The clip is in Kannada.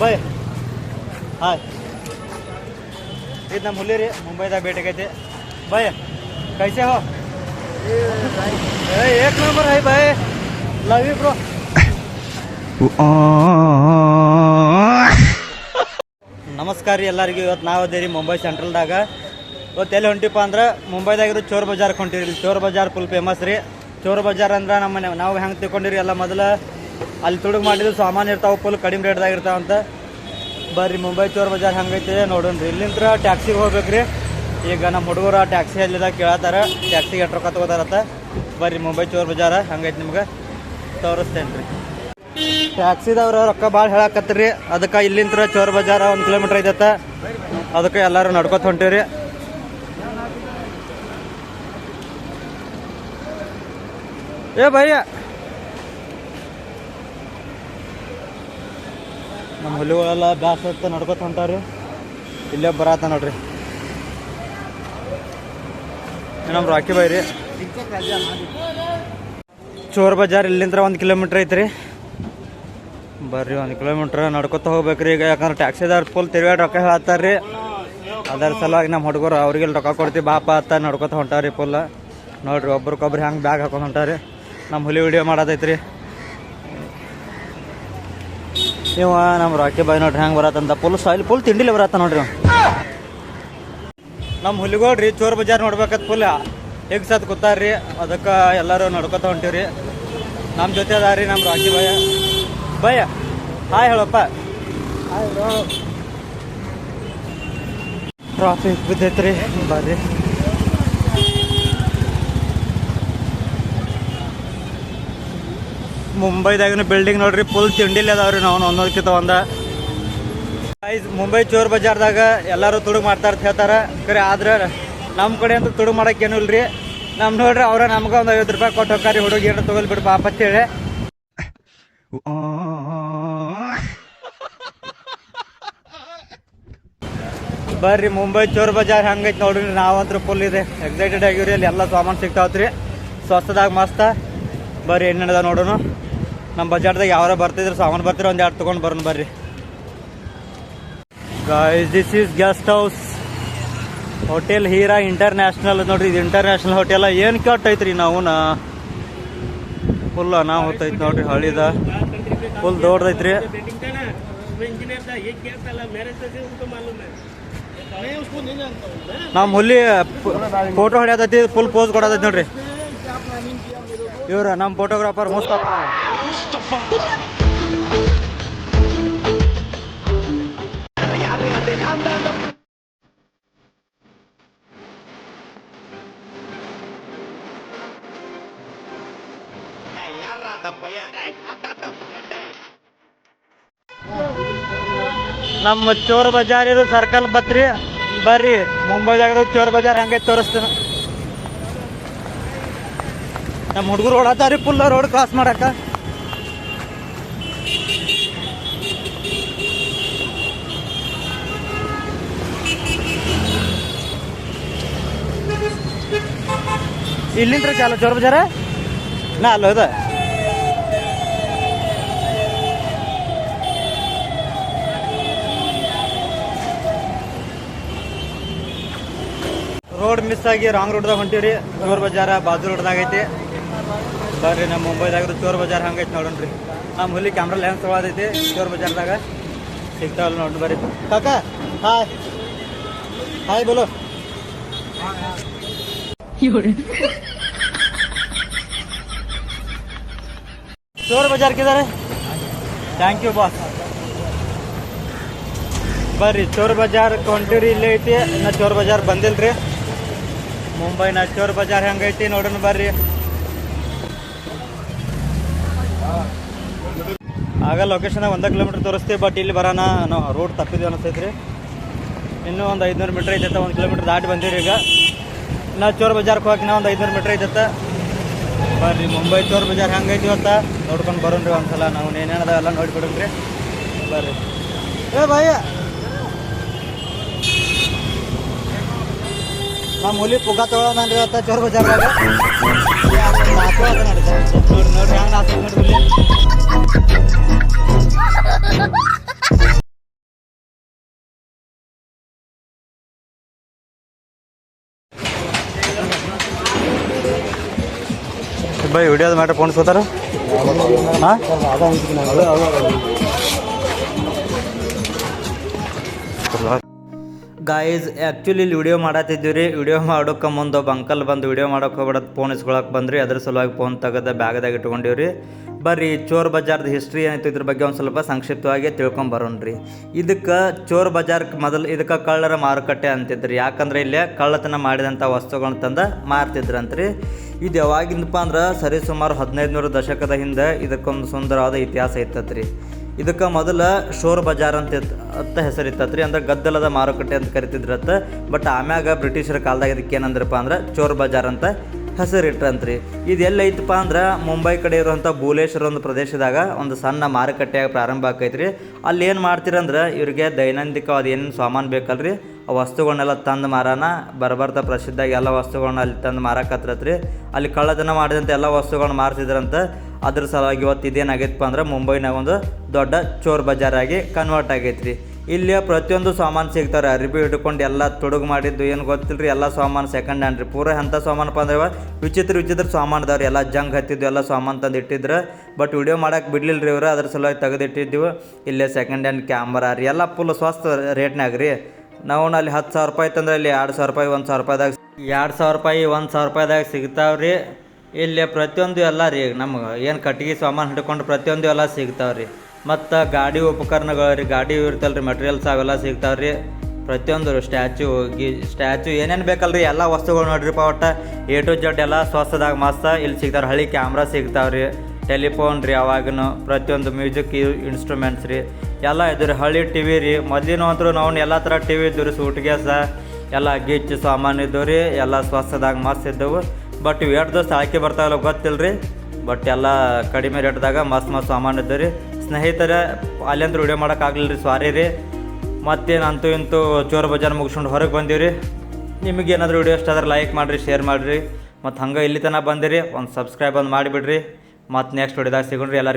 Bye hi. ಇದು ನಮ್ಮ ಹುಲಿ ರೀ ಮುಂಬೈದಾಗ ಭೇಟಿಗೈತಿ. ಬಾಯ್ ಕೈಸೆ ಹೋ. ಏಕ್ ನಂಬರ್ ಹೈ ಬಾಯ್ ಲವ್ ಯು ಬ್ರೋ ನಮಸ್ಕಾರ ರೀ ಎಲ್ಲರಿಗೂ. ಇವತ್ತು ನಾವು ಅದೇ ರೀ ಮುಂಬೈ ಸೆಂಟ್ರಲ್ದಾಗ. ಇವತ್ತು ಎಲ್ಲಿ ಹೊಂಟಿಪ್ಪ ಅಂದ್ರೆ ಮುಂಬೈದಾಗಿರೋ ಚೋರ್ ಬಜಾರ್ ಹೊಂಟಿರಿ ಚೋರ್ ಬಜಾರ್ ಫುಲ್ ಫೇಮಸ್ ರೀ. ಚೋರ್ ಬಜಾರ್ ಅಂದ್ರೆ ನಮ್ಮ ನಾವು ಹೆಂಗೆ ತಿಳ್ಕೊಂಡಿರಿ, ಎಲ್ಲ ಮೊದಲು ಅಲ್ಲಿ ತುಡುಗ್ ಮಾಡಿದ್ರು ಸಾಮಾನು ಇರ್ತಾವೆ ಫುಲ್ ಕಡಿಮೆ ರೇಟ್ದಾಗ ಇರ್ತಾವಂತ ಬರ್ರಿ, ಮುಂಬೈ ಚೋರ್ ಬಜಾರ್ ಹಂಗೈತೆ ನೋಡೋಣ ರೀ ಇಲ್ಲಿಂದ ಟ್ಯಾಕ್ಸಿಗೆ ಹೋಗ್ಬೇಕ್ರಿ. ಈಗ ನಮ್ಮ ಹುಡುಗರು ಟ್ಯಾಕ್ಸಿ ಅಲ್ಲಿದಾಗ ಕೇಳತ್ತಾರ ಟ್ಯಾಕ್ಸಿಗೆ ಎಷ್ಟು ರೊಕ್ಕ ತಗೋತಾರತ್ತ ಬರ್ರಿ, ಮುಂಬೈ ಚೋರ್ ಬಜಾರ, ಹಂಗೈತೆ ನಿಮ್ಗೆ. ತೋರಿಸ್ತೇನೆ ರೀ ಟ್ಯಾಕ್ಸಿದವ್ರು ರೊಕ್ಕ ಭಾಳ ಹೇಳಕತ್ತೀರಿ ಅದಕ್ಕೆ ಇಲ್ಲಿಂದ ಚೋರ್ ಬಜಾರ ಒಂದು ಕಿಲೋಮೀಟ್ರ್ ಐತತ್ತ. ಅದಕ್ಕೆ ಎಲ್ಲರೂ ನಡ್ಕೊತ ಹೊಂಟೀವ್ರಿ. ಏ, ಭಯ್ಯ. ನಮ್ಮ ಹುಲಿಗಳೆಲ್ಲ ಬ್ಯಾಸತ್ತ ನಡ್ಕೋತ ಹೊಂಟಾವ್ರಿ. ಇಲ್ಲೇ ಬರತ್ತ ನೋಡ್ರಿ. ನಮ್ಮ ರಾಕಿ ಬಾಯ್ ರೀ. ಚೋರ್ ಬಜಾರ್ ಇಲ್ಲಿಂದ ಒಂದು ಕಿಲೋಮೀಟ್ರ್ ಐತ್ರಿ. ಬರ್ರಿ, ಒಂದು ಕಿಲೋಮೀಟ್ರ್ ನಡ್ಕೊತ ಹೋಗ್ಬೇಕ್ರಿ. ಈಗ ಯಾಕಂದ್ರೆ ಟ್ಯಾಕ್ಸಿದವ್ರು ಫುಲ್ ತಿರುಗಾಡಿ ರೊಕ್ಕ ಹೇಳತ್ತಾರ್ರಿ ಅದರ ಸಲುವಾಗಿ ನಮ್ಮ ಹುಡುಗರು ಅವ್ರಿಗೆಲ್ಲ ರೊಕ್ಕ ಕೊಡ್ತೀವಿ ಬಾಪ ಅಂತ ನಡ್ಕೊತ ಹೊಂಟಾವ್ರಿ ಫುಲ್ ನೋಡ್ರಿ ಒಬ್ರಿಗೊಬ್ರು ಹೆಂಗೆ ಬ್ಯಾಗ್ ಹಾಕೊಂಡು ಹೊಂಟಾರಿ ನಮ್ಮ ಹುಲಿ ವಿಡಿಯೋ ಮಾಡೋದೈತ್ರಿ. ಇವ ನಮ್ಮ ರಾಕಿ ಬಾಯ್ ನೋಡ್ರಿ ಹೆಂಗೆ ಬರತ್ತಂತ. ಫುಲ್ ಸಾಯಿಲ್ ಫುಲ್ ತಿಂಡಿಲಿ ಬರತ್ತ ನೋಡ್ರಿ. ನಮ್ಮ ಹುಲಿಗೋಡ್ರಿ ಚೋರ್ ಬಜಾರ್ ನೋಡ್ಬೇಕತ್ ಫುಲ್ ಹೆಗ್ ಸತ್ ಕೂತಾರ್ರಿ ಅದಕ್ಕೆ ಎಲ್ಲರೂ ನಡ್ಕೊತ ಹೊಂಟೀವ್ರಿ. ನಮ್ಮ ಜೊತೆ ಅದಾರಿ ನಮ್ಮ ರಾಕಿ ಬಾಯ ಬಾಯ ಹಾಯ್ ಹೇಳಪ್ಪ. ಟ್ರಾಫಿಕ್ ಬಿದ್ದೈತ್ರಿ ಬರ್ರಿ ಮುಂಬೈದಾಗಿನ ಬಿಲ್ಡಿಂಗ್ ನೋಡ್ರಿ ಫುಲ್ ತಿಂಡಿಲಿ ಅದಾವ್ರಿ ನಾವು ಒಂದೊಂದಕ್ಕಿಂತ ಒಂದ. ಮುಂಬೈ ಚೋರ್ ಬಜಾರ್ದಾಗ ಎಲ್ಲರೂ ತುಡುಗ್ ಮಾಡ್ತಾರ ಅಂತ ಹೇಳ್ತಾರ. ಕರೆ, ಆದ್ರೆ ನಮ್ಮ ಕಡೆ ಅಂತ ತುಡುಗ್ ಏನು ಇಲ್ರಿ. ನಮ್ ನೋಡ್ರಿ ಅವ್ರ ನಮ್ಗೆ ಒಂದು ಐವತ್ತು ರೂಪಾಯಿ ಕೊಟ್ಟು ಹೋಗ್ತಾರಿ ಹುಡುಗಿ ಏನು ತಗೊಲ್ ಬಿಡು ಪಾಪ ಅಂತೇಳಿ ಬರ್ರಿ, ಮುಂಬೈ ಚೋರ್ ಬಜಾರ್ ಹಂಗೈತಿ ನೋಡ್ರಿ ನಾವಂತೂ ಫುಲ್ ಇದೆ. ಎಕ್ಸೈಟೆಡ್ ಆಗಿವ್ರಿ, ಅಲ್ಲಿ ಎಲ್ಲ ಸಾಮಾನು ಸಿಗ್ತಾವತ್ರಿ. ಸ್ವಸ್ಥದಾಗ ಮಸ್ತ. ಬರ್ರಿ ಏನೇನದ ನೋಡೋಣ ನಮ್ಮ ಬಜಾರ್ದಾಗ ಯಾವಾರ ಬರ್ತಿದ್ರು ಸಾಮಾನು ಬರ್ತಿರೋ ಒಂದು ಎರಡು ತೊಗೊಂಡು ಬರೋಣ ಬರ್ರಿ. Guys this is guest house hotel Heera international ನೋಡ್ರಿ, ಇದು ಇಂಟರ್ನ್ಯಾಷನಲ್ ಹೋಟೆಲ್ ಏನು ಐತ್ರಿ ನಾವು ಫುಲ್ ನಾವು ಹೋಗ್ತೈತಿ ನೋಡ್ರಿ, ಹಳಿದ. ಫುಲ್ ದೊಡ್ಡದೈತ್ರಿ. ನಮ್ಮ ಹುಲಿ ಫೋಟೋ ಹೊಡ್ಯತೈತಿ ಫುಲ್ ಪೋಸ್ ಕೊಡೋದೈತಿ ನೋಡ್ರಿ. ಇವ್ರ ನಮ್ಮ ಫೋಟೋಗ್ರಾಫರ್ ಮಸ್ತ್ ನಮ್ಮ ಚೋರ್ ಬಜಾರ್ ಇದು ಸರ್ಕಲ್ ಬತ್ರಿ. ಬರ್ರಿ ಮುಂಬೈದಾಗ ಚೋರ್ ಬಜಾರ್ ಹಂಗೆ ತೋರಿಸ್ತೀನಿ. ನಮ್ಮ ಹುಡುಗರು ಓಡಾತಾರಿ ಫುಲ್ ರೋಡ್ ಕ್ರಾಸ್ ಮಾಡಕ್ಕ. ಇಲ್ಲಿಂದ್ರ ಚಾಲ, ಚೋರ್ ಬಜಾರ? ನಾ ಅಲ್ಲೋ ಇದೆ ರೋಡ್ ಮಿಸ್ ಆಗಿ ರಾಂಗ್ ರೋಡ್ದಾಗ ಹೊಂಟೀವ್ರಿ. ಚೋರ್ ಬಜಾರ ಬಾಜು ರೋಡ್ದಾಗ ಐತಿ. ಬರ್ರಿ ನಮ್ಮ ಮುಂಬೈದಾಗ ಚೋರ್ ಬಜಾರ್ ಹಂಗೈತಿ ನೋಡೋಣ್ರಿ. ನಮ್ಮ ಹುಲಿ ಕ್ಯಾಮ್ರಾ ಲೆನ್ಸ್ ತೊಗೊಳದೈತಿ, ಚೋರ್ ಬಜಾರ್ದಾಗ. ಸಿಗ್ತಾವಲ್ಲ ನೋಡ್ರಿ, ಬರ್ರಿ. ಕಾಕ ಹಾಯ್ ಹಾಯ್ ಬೋಲೋ. ಚೋರ್ ಬಜಾರ್ ಕಿದಾರೆ ಥ್ಯಾಂಕ್ ಯು ಬಾಸ್ ಬರ್ರಿ, ಚೋರ್ ಬಜಾರ್ ಹೊಂಟಿರಿ ಇಲ್ಲೇ ಐತಿ. ನಾ ಚೋರ್ ಬಜಾರ್ ಬಂದಿಲ್ರಿ. ಮುಂಬೈನ ಚೋರ್ ಬಜಾರ್ ಹೆಂಗೈತಿ ನೋಡೋಣ ಬರ್ರಿ. ಆಗ ಲೊಕೇಶನ್ ಒಂದು ಕಿಲೋಮೀಟರ್ ತೋರಿಸ್ತೀವಿ ಬಟ್ ಇಲ್ಲಿ ಬರೋಣ ನಾವು ರೋಡ್ ತಪ್ಪಿದ್ವಿ ಅನಿಸ್ತೈತ್ರಿ ಇನ್ನೂ ಒಂದು ಐದುನೂರು ಮೀಟ್ರ್ ಐತೈತೆ ಒಂದು ಕಿಲೋಮೀಟರ್ ದಾಟಿ ಬಂದಿರಿ ಈಗ. ನಾ ಚೋರ್ ಬಜಾರ್ಗೆ ನಾವು ಒಂದು ಐದುನೂರು ಮೀಟ್ರ್ ಐತತ್ತ. ಬರ್ರಿ, ಮುಂಬೈ ಚೋರ್ ಬಜಾರ್ ಹಂಗೈತಿ ಇವತ್ತ? ನೋಡ್ಕೊಂಡು ಬರೋಣ್ರಿ ಒಂದ್ಸಲ, ನಾವು ಏನೇನದ ಎಲ್ಲ ನೋಡ್ಬಿಡೋಣ್ರಿ ಬರ್ರಿ. ಏ ಭಯ ನಮ್ಮ ಹುಲಿ ಪುಗ್ಗ ತಗೊಳ್ಳೋಣ ಇವತ್ತ ಚೋರ್ ಬಜಾರ್ದಾಗ ಬೈ ವಿಡಿಯೋದ ಮ್ಯಾಟ್ರ್ ಫೋನ್ ಸೋತಾರ ಗಾಯ್ಸ್ ಆ್ಯಕ್ಚುಲಿ ಇಲ್ಲಿ ವಿಡಿಯೋ ಮಾಡತ್ತಿದ್ದೀವಿ ರೀ ವಿಡಿಯೋ ಮಾಡೋಕೆ ಮುಂದೆ ಒಬ್ಬ ಅಂಕಲ್ ಬಂದು ವಿಡಿಯೋ ಮಾಡೋಕೆ ಹೋಗ್ಬಿಡೋದು ಫೋನ್ ಇಸ್ಕೊಳಕ್ಕೆ ಬಂದ್ರಿ. ಅದ್ರ ಸಲುವಾಗಿ ಫೋನ್ ತೆಗೆದ ಬ್ಯಾಗ್ದಾಗ ಇಟ್ಕೊಂಡಿವ್ರಿ. ಬರ್ರಿ, ಚೋರ್ ಬಜಾರ್ದ ಹಿಸ್ಟ್ರಿ ಏನಾಯ್ತು ಇದ್ರ ಬಗ್ಗೆ ಒಂದು ಸ್ವಲ್ಪ ಸಂಕ್ಷಿಪ್ತವಾಗಿ ತಿಳ್ಕೊಂಬರೋಣ್ರಿ. ಇದಕ್ಕೆ ಚೋರ್ ಬಜಾರ್ಗೆ ಮೊದಲು ಇದಕ್ಕೆ ಕಳ್ಳರ ಮಾರುಕಟ್ಟೆ ಅಂತಿದ್ರಿ. ಯಾಕಂದ್ರೆ ಇಲ್ಲಿ ಕಳ್ಳತನ ಮಾಡಿದಂಥ ವಸ್ತುಗಳನ್ನ ತಂದ ಮಾರ್ತಿದ್ರಂತ್ರಿ. ಇದು ಯಾವಾಗಿಂದಪ್ಪ ಅಂದ್ರೆ ಸರಿ ಸುಮಾರು ಹದಿನೈದು ನೂರು ದಶಕದ ಹಿಂದೆ ಇದಕ್ಕೊಂದು ಸುಂದರವಾದ ಇತಿಹಾಸ ಇತ್ತತ್ರಿ. ಇದಕ್ಕೆ ಮೊದಲ ಶೋರ್ ಬಜಾರ್ ಅಂತ ಅಂತ ಹೆಸರಿತ್ತತ್ರಿ ಅಂದ್ರೆ ಗದ್ದಲದ ಮಾರುಕಟ್ಟೆ ಅಂತ ಕರಿತಿದ್ರತ್ತ. ಬಟ್ ಆಮ್ಯಾಗ ಬ್ರಿಟಿಷರ ಕಾಲದಾಗ ಇದಕ್ಕೆ ಏನಂದ್ರಪ್ಪ ಅಂದ್ರೆ ಚೋರ್ ಬಜಾರ್ ಅಂತ ಹೆಸರಿಟ್ರಂತ್ರಿ. ಇದು ಎಲ್ಲೈತಪ್ಪ ಅಂದ್ರೆ ಮುಂಬೈ ಕಡೆ ಇರುವಂಥ ಭೂಲೇಶ್ವರ ಒಂದು ಪ್ರದೇಶದಾಗ ಒಂದು ಸಣ್ಣ ಮಾರುಕಟ್ಟೆಯಾಗಿ ಪ್ರಾರಂಭ ಆಕೈತ್ರಿ. ಅಲ್ಲಿ ಏನು ಮಾಡ್ತೀರಂದ್ರೆ ಇವ್ರಿಗೆ ದೈನಂದಿಕವಾದ ಏನೇನು ಸಾಮಾನು ಬೇಕಲ್ರಿ, ಆ ವಸ್ತುಗಳನ್ನೆಲ್ಲ ತಂದು ಮಾರಾನ. ಬರಬರ್ತಾ ಪ್ರಸಿದ್ಧ ಎಲ್ಲ ವಸ್ತುಗಳನ್ನ ಅಲ್ಲಿ ತಂದು ಮಾರಾಕತ್ರತ್ರಿ. ಅಲ್ಲಿ ಕಳ್ಳತನ ಮಾಡಿದಂಥ ಎಲ್ಲ ವಸ್ತುಗಳನ್ನ ಮಾರ್ತಿದ್ರಂತ ಅದ್ರ ಸಲುವಾಗಿ ಇವತ್ತು ಇದೇನಾಗೈತಪ್ಪ ಅಂದ್ರೆ ಮುಂಬೈನಾಗ ಒಂದು ದೊಡ್ಡ ಚೋರ್ ಬಜಾರಾಗಿ ಕನ್ವರ್ಟ್ ಆಗೈತ್ರಿ. ಇಲ್ಲಿ ಪ್ರತಿಯೊಂದು ಸಾಮಾನು ಸಿಗ್ತಾರೆ. ಅರಿಬಿ ಹಿಡ್ಕೊಂಡು ಎಲ್ಲ ತೊಡಗು ಮಾಡಿದ್ದು ಏನು ಗೊತ್ತಿಲ್ಲ ರೀ ಎಲ್ಲ ಸಾಮಾನು ಸೆಕೆಂಡ್ ಹ್ಯಾಂಡ್ ರೀ. ಪೂರ ಎಂಥ ಸಾಮಾನಪ್ಪ ಅಂದ್ರೆ ವಿಚಿತ್ರ ವಿಚಿತ್ರ ಸಾಮಾನು ಅದಾವ್ರಿ. ಎಲ್ಲ ಜಂಗ್ ಹತ್ತಿದ್ದು, ಎಲ್ಲ ಸಾಮಾನು ತಂದು ಇಟ್ಟಿದ್ರೆ. ಬಟ್ ವಿಡಿಯೋ ಮಾಡಕ್ಕೆ ಬಿಡ್ಲಿಲ್ಲ ರೀ ಇವರು. ಅದ್ರ ಸಲುವಾಗಿ ತೆಗೆದಿಟ್ಟಿದ್ದೀವಿ ಇಲ್ಲೇ ಸೆಕೆಂಡ್ ಹ್ಯಾಂಡ್ ಕ್ಯಾಮ್ರಾ ರೀ. ಎಲ್ಲ ಫುಲ್ ಸ್ವಸ್ಥ ರೇಟ್ನಾಗ ರೀ. ನಾವು ಅಲ್ಲಿ ಹತ್ತು ಸಾವಿರ ರೂಪಾಯಿ ತಂದ್ರೆ ಇಲ್ಲಿ ಎರಡು ಸಾವಿರ ರೂಪಾಯಿ, ಒಂದು ಸಾವಿರ ರೂಪಾಯಿದಾಗ ಎರಡು ಸಾವಿರ ರೂಪಾಯಿ, ಒಂದು ಸಾವಿರ ರೂಪಾಯಿದಾಗ ಸಿಗ್ತಾವ್ರಿ ಇಲ್ಲಿ ಪ್ರತಿಯೊಂದು ಎಲ್ಲ ರೀ. ನಮ್ಗೆ ಏನು ಕಟ್ಟಿಗೆ ಸಾಮಾನು ಹಿಡ್ಕೊಂಡು ಪ್ರತಿಯೊಂದು ಎಲ್ಲ ಸಿಗ್ತಾವ್ರಿ ಮತ್ತು ಗಾಡಿ ಉಪಕರಣಗಳು ರೀ ಗಾಡಿ ಇರ್ತಲ್ಲ ರೀ ಮಟೀರಿಯಲ್ಸ್ ಅವೆಲ್ಲ ಸಿಗ್ತಾವ್ರಿ. ಪ್ರತಿಯೊಂದು ಸ್ಟ್ಯಾಚು ಗಿ ಸ್ಟ್ಯಾಚು ಏನೇನು ಬೇಕಲ್ರಿ, ಎಲ್ಲ ವಸ್ತುಗಳು ನೋಡ್ರಿಪ್ಪ ಒಟ್ಟು. ಎ ಟು ಜಡ್ ಎಲ್ಲ ಸ್ವಸ್ಥದಾಗ ಮಸ್ತ. ಇಲ್ಲಿ ಸಿಗ್ತಾವೆ ಹಳಿ ಕ್ಯಾಮ್ರಾ ಸಿಗ್ತಾವ್ರಿ. ಟೆಲಿಫೋನ್ ರೀ ಅವಾಗೂ ಪ್ರತಿಯೊಂದು ಮ್ಯೂಸಿಕ್ ಇನ್ಸ್ಟ್ರೂಮೆಂಟ್ಸ್ ರೀ. ಎಲ್ಲ ಇದ್ರಿ ರೀ ಹಳ್ಳಿ ಟಿ ವಿ ರೀ. ಮೊದಲಿನ ಅಂತೂ ನಾವು ಎಲ್ಲ ಥರ ಟಿ ವಿ ಇದ್ದು ರೀ ಸೂಟ್ ಗ್ಯಾಸ ಎಲ್ಲ ಗಿಚ್ಚು ಸಾಮಾನು ಇದ್ದವು ರೀ ಎಲ್ಲ ಸ್ವಸ್ಥದಾಗ ಮಸ್ತ್ ಇದ್ದವು. ಬಟ್ ಇವು ಎರಡು ದಿವಸ ಆಯ್ಕೆ ಬರ್ತಾವಲ್ಲ ಗೊತ್ತಿಲ್ಲ ರೀ ಬಟ್ ಎಲ್ಲ ಕಡಿಮೆ ರೇಟ್ದಾಗ ಮಸ್ತ್ ಮಸ್ತ್ ಸಾಮಾನು ಇದ್ದವು ರೀ ಸ್ನೇಹಿತರ ಅಲ್ಲಿಂದ ವೀಡಿಯೋ ಮಾಡೋಕ್ಕಾಗಲಿಲ್ಲ ರೀ ಸಾರಿ ರೀ. ಮತ್ತೇನು ಅಂತೂ ಇಂತೂ ಚೋರ್ ಬಜಾರ್ ಮುಗಿಸ್ಕೊಂಡು ಹೊರಗೆ ಬಂದೀವಿ ನಿಮಗೆ ಏನಾದರೂ ವಿಡಿಯೋ ಇಷ್ಟ ಆದ್ರೆ ಲೈಕ್ ಮಾಡಿರಿ ಶೇರ್ ಮಾಡಿರಿ. ಮತ್ತು ಹಂಗೆ ಇಲ್ಲಿ ತನಕ ಬಂದಿರಿ, ಒಂದು ಸಬ್ಸ್ಕ್ರೈಬ್ ಒಂದು ಮಾಡಿಬಿಡ್ರಿ. ಮತ್ತು ನೆಕ್ಸ್ಟ್ ವೀಡಿಯೋದಾಗ ಸಿಗೋಣ್ರಿ ಎಲ್ಲರಿಗೂ.